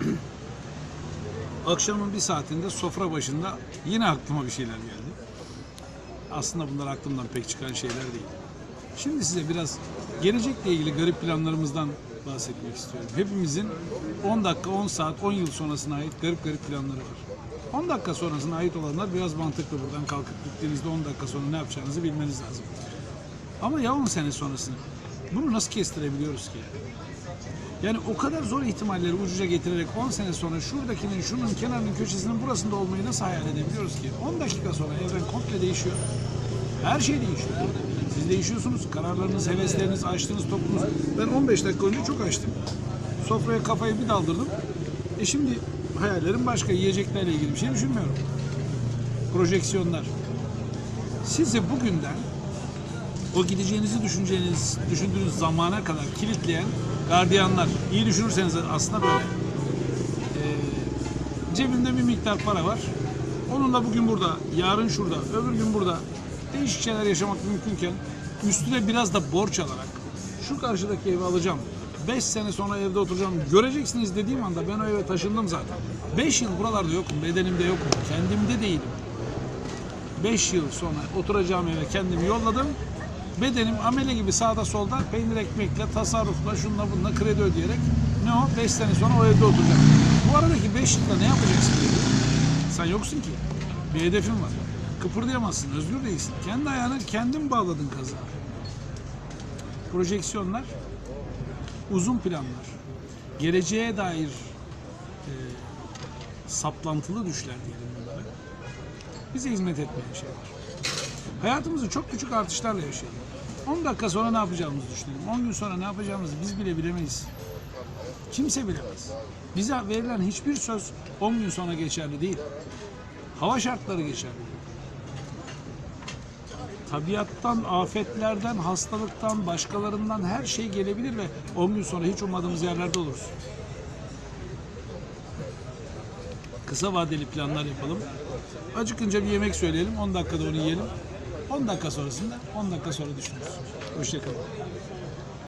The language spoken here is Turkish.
Akşamın bir saatinde sofra başında yine aklıma bir şeyler geldi. Aslında bunlar aklımdan pek çıkan şeyler değil. Şimdi size biraz gelecekle ilgili garip planlarımızdan bahsetmek istiyorum. Hepimizin 10 dakika, 10 saat, 10 yıl sonrasına ait garip garip planları var. 10 dakika sonrasına ait olanlar biraz mantıklı buradan kalkıp gittiğinizde 10 dakika sonra ne yapacağınızı bilmeniz lazım. Ama ya 10 sene sonrasını? Bunu nasıl kestirebiliyoruz ki? Yani o kadar zor ihtimalleri ucuca getirerek 10 sene sonra şuradakinin, şunun kenarının köşesinin burasında olmayı nasıl hayal edebiliyoruz ki? 10 dakika sonra evren komple değişiyor. Her şey değişiyor. Siz değişiyorsunuz. Kararlarınız, hevesleriniz, açtığınız topunuz. Ben 15 dakika önce çok açtım. Sofraya kafayı bir daldırdım. E şimdi hayallerim başka. Yiyeceklerle ilgili bir şey düşünmüyorum. Projeksiyonlar. Sizi bugünden o gideceğinizi düşüneceğiniz, düşündüğünüz zamana kadar kilitleyen gardiyanlar. İyi düşünürseniz aslında böyle. Ee, cebimde bir miktar para var. Onunla bugün burada, yarın şurada, öbür gün burada değişik şeyler yaşamak mümkünken üstüne biraz da borç alarak şu karşıdaki evi alacağım. 5 sene sonra evde oturacağım. Göreceksiniz dediğim anda ben o eve taşındım zaten. 5 yıl buralarda yokum, bedenimde yokum, kendimde değilim. 5 yıl sonra oturacağım eve kendimi yolladım. Bedenim amele gibi sağda solda peynir ekmekle, tasarrufla, şunla bununla kredi ödeyerek ne o? 5 sene sonra o evde oturacak. Bu aradaki 5 yılda ne yapacaksın dedi. Sen yoksun ki. Bir hedefin var. Kıpırdayamazsın, özgür değilsin. Kendi ayağını kendin bağladın kaza. Projeksiyonlar, uzun planlar, geleceğe dair e, saplantılı düşler diyelim bunlara bize hizmet etmeyen şeyler. Hayatımızı çok küçük artışlarla yaşayalım. 10 dakika sonra ne yapacağımızı düşünelim. 10 gün sonra ne yapacağımızı biz bile bilemeyiz. Kimse bilemez. Bize verilen hiçbir söz 10 gün sonra geçerli değil. Hava şartları geçerli. Tabiattan, afetlerden, hastalıktan, başkalarından her şey gelebilir ve 10 gün sonra hiç ummadığımız yerlerde oluruz. Kısa vadeli planlar yapalım. Acıkınca bir yemek söyleyelim. 10 dakikada onu yiyelim. 10 dakika sonrasında 10 dakika sonra düşünürüz. Hoşçakalın.